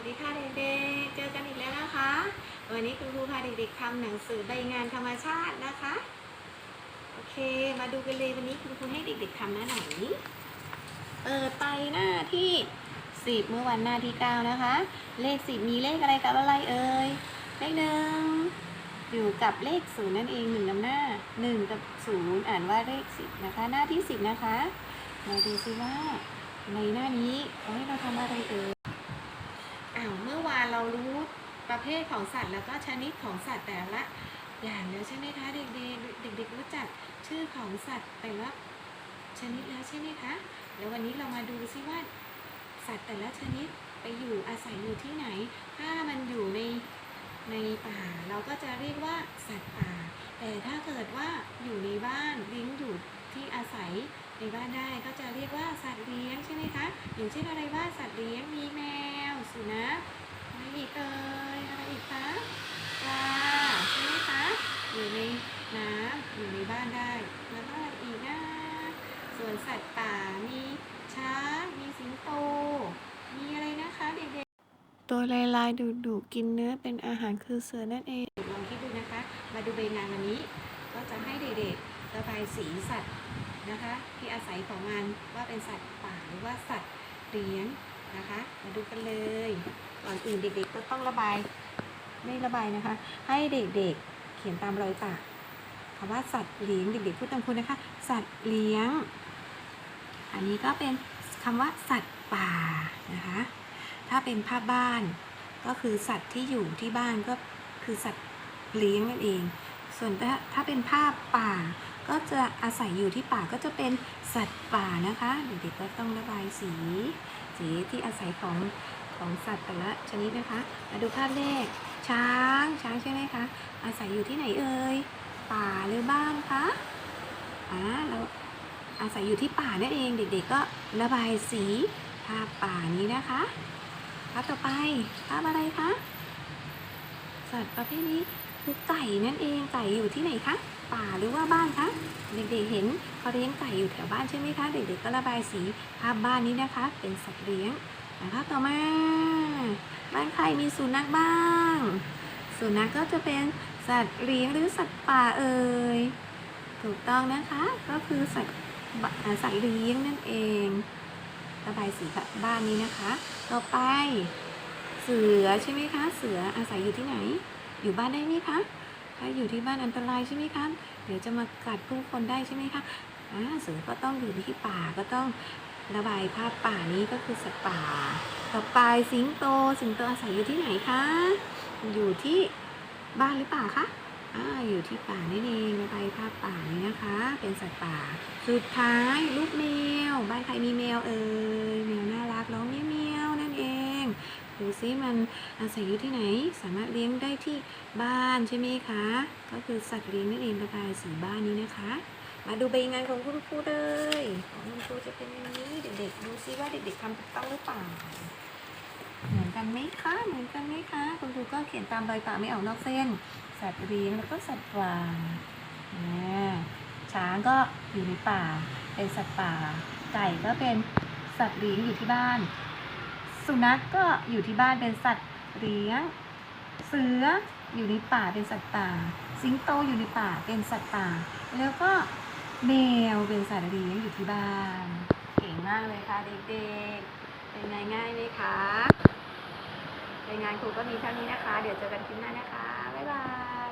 วัสดีค่ะเด็กๆ เจอกันอีกแล้วนะคะ วันนี้คุณครูพาเด็กๆทำหนังสือใบงานธรรมชาตินะคะ โอเค มาดูกันเลยวันนี้คุณครูให้เด็กๆทำหน้าไหนเปิดไปหน้าที่สิบเมื่อวันหน้าที่เก้านะคะ เลขสิบมีเลขอะไรกับอะไรเอ่ย เลขหนึ่งอยู่กับเลขศูนย์นั่นเองหนึ่งนำหน้าหนึ่งกับศูนย์อ่านว่าเลขสิบนะคะ หน้าที่สิบนะคะ มาดูซิว่าในหน้านี้เขาให้เราทำอะไรเอ่ย อ้าวเมื่อวานเรารู้ประเภทของสัตว์แล้วก็ชนิดของสัตว์แต่ละอย่างแล้วใช่ไหมคะเด็กๆเด็กๆรู้จักชื่อของสัตว์แต่ละชนิดแล้วใช่ไหมคะแล้ววันนี้เรามาดูซิว่า สัตว์แต่ละชนิดไปอยู่อาศัยอยู่ที่ไหน ถ้ามันอยู่ในในป่า เราก็จะเรียกว่าสัตว์ป่า แต่ถ้าเกิดว่าอยู่ในบ้านเลี้ยงอยู่ที่อาศัยในบ้านได้ก็จะเรียกว่าสัตว์เลี้ยงใช่ไหมคะอย่างเช่นอะไรบ้างสัตว์เลี้ยงมีแม สุนัขอะไรอีกเอ่ยอะไรอีกคะปลาใช่ไหมคะอยู่ในน้ำอยู่ในบ้านได้แล้วก็อะไรอีกนะส่วนสัตว์ป่ามีช้างมีสิงโต มีอะไรนะคะเด็กๆ ตัวลายลายดุดุกินเนื้อเป็นอาหารคือเสือนั่นเองลองคิดดูนะคะมาดูใบงานวันนี้ ก็จะให้เด็กๆระบายสีสัตว์นะคะ ที่อาศัยของมันว่าเป็นสัตว์ป่าหรือว่าสัตว์เลี้ยง นะคะ มาดูกันเลย ก่อนอื่นเด็กๆก็ต้องระบาย ไม่ระบายนะคะ ให้เด็กๆเขียนตามรอยปากคำว่าสัตว์เลี้ยงเด็กๆพูดตามคุณนะคะ สัตว์เลี้ยง อันนี้ก็เป็นคำว่าสัตว์ป่านะคะ ถ้าเป็นภาพบ้านก็คือสัตว์ที่อยู่ที่บ้านก็คือสัตว์เลี้ยงนั่นเอง ส่วนถ้าถ้าเป็นภาพป่า ก็จะอาศัยอยู่ที่ป่าก็จะเป็นสัตว์ป่านะคะ เด็กๆก็ต้องระบายสี สีที่อาศัยของของสัตว์แต่ละชนิดนะคะมาดูภาพแรกช้างช้างใช่ไหมคะอาศัยอยู่ที่ไหนเอ่ยป่าหรือบ้านคะอ่าเราอาศัยอยู่ที่ป่านั่นเองเด็ก ๆ ก็ระบายสีภาพป่านี้นะคะภาพต่อไปภาพอะไรคะสัตว์ประเภทนี้คือไก่นั่นเองไก่อยู่ที่ไหนคะ ป่าหรือว่าบ้านคะเด็กๆเห็นเขาเลี้ยงไก่อยู่แถวบ้านใช่ไหมคะ เด็กๆก็ระบายสีภาพบ้านนี้นะคะ เป็นสัตว์เลี้ยงนะคะต่อมา บ้านใครมีสุนัขบ้าง สุนัขก็จะเป็นสัตว์เลี้ยงหรือสัตว์ป่าเอ่ยถูกต้องนะคะก็คือสัตว์สัตว์เลี้ยงนั่นเองระบายสีบบ้านนี้นะคะ ต่อไปเสือใช่ไหมคะ เสืออาศัยอยู่ที่ไหน อยู่บ้านได้ไหมคะ อยู่ที่บ้านอันตรายใช่ไหมคะ เดี๋ยวจะมากัดผู้คนได้ใช่ไหมคะอ่าเสือก็ต้องอยู่ที่ป่าก็ต้องระบายภาพป่านี้ก็คือสัตว์ป่า ต่อไปสิงโต สิงโตอาศัยอยู่ที่ไหนคะ อยู่ที่บ้านหรือเปล่าคะอ่าอยู่ที่ป่านี่เองระบายภาพป่านี้นะคะ เป็นสัตว์ป่า สุดท้ายลูกแมว บ้านใครมีแมวเอ่ย แมวน่ารักร้องเมียวเมียวนั่นเอง ดูซิมันอาศัยอยู่ที่ไหน สามารถเลี้ยงได้ที่บ้านใช่ไหมคะ ก็คือสัตว์เลี้ยงนั่นเองระบายสีบ้านนี้นะคะ มาดูใบงานของคุณครูเลยของคุณครูจะเป็นอย่างนี้เด็กๆดูซิว่าเด็กๆทำถูกต้องหรือเปล่าเหมือนกันไหมคะ เหมือนกันไหมคะ คุณครูก็เขียนตามรอยปาไม่เอานอกเส้น สัตว์เลี้ยงแล้วก็สัตว์ป่าอ่าช้างก็อยู่ในป่า เป็นสัตว์ป่า ไก่ก็เป็นสัตว์เลี้ยงอยู่ที่บ้าน สุนัขก็อยู่ที่บ้านเป็นสัตว์เลี้ยง เสืออยู่ในป่าเป็นสัตว์ป่า สิงโตอยู่ในป่าเป็นสัตว์ป่า แล้วก็แมวเป็นสัตว์เลี้ยงอยู่ที่บ้าน เก่งมากเลยค่ะเด็กๆ เป็นไงง่ายไหมคะรายงานครูก็มีเท่านี้นะคะ เดี๋ยวเจอกันคลิปหน้านะคะ บ๊ายบาย